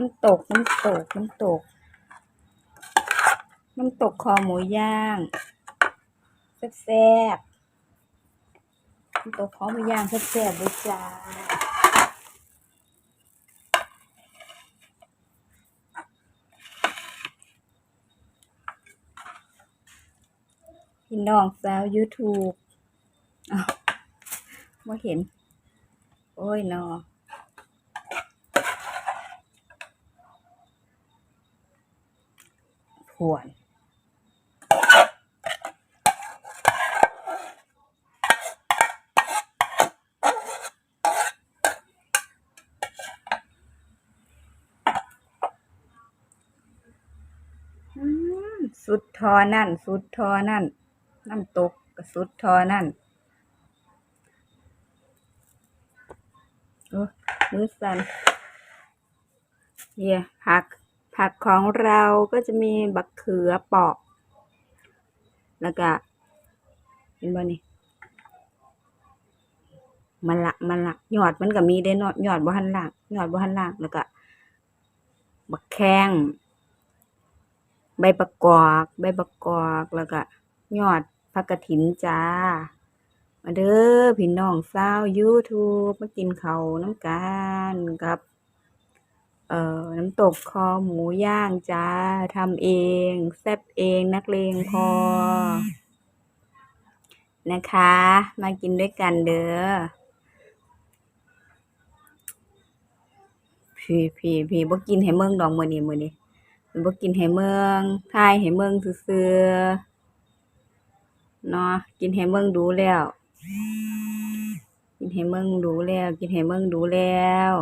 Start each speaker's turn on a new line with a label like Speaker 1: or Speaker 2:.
Speaker 1: น้ำตก น้ำตก น้ำตก น้ำตกคอหมูย่างแซ่บๆน้ำตกคอหมูย่างแซ่บๆเลยจ้าพี่น้องสาว YouTube อ้าวไม่เห็น โอ้ยนอ ผวนอืมสุดทอนั่น สุดทอนั่น น้ำตกก็สุดทอนั่นโอ้มือสั่นเยี่ยผัก ผักของเราก็จะมีบักเขือปอก แล้วก็เห็นบ่นี่มันละมันละยอดมันก็มีได้เนาะยอดบ่หันล่างยอดบ่หันล่างแล้วก็บักแข้งใบประกอบใบประกอบแล้วก็ยอดผักกฐินจ้า มาเด้อพี่น้องชาว YouTube มากินเขาน้ำกันกับ เอ่อน้ำตกคอหมูย่างจ้าทำเอง แซ่บเองนักเลงพอ นะคะ มากินด้วยกันเด้อพี่พี่พี่บ่กินให้เมืองดอกมื้อนี้มื้อนี้บ่กินให้เมืองถ่ายให้เมืองซื่อๆเนาะกินให้เมืองดูแล้ว กินให้เมืองดูแล้ว กินให้เมืองดูแล้ว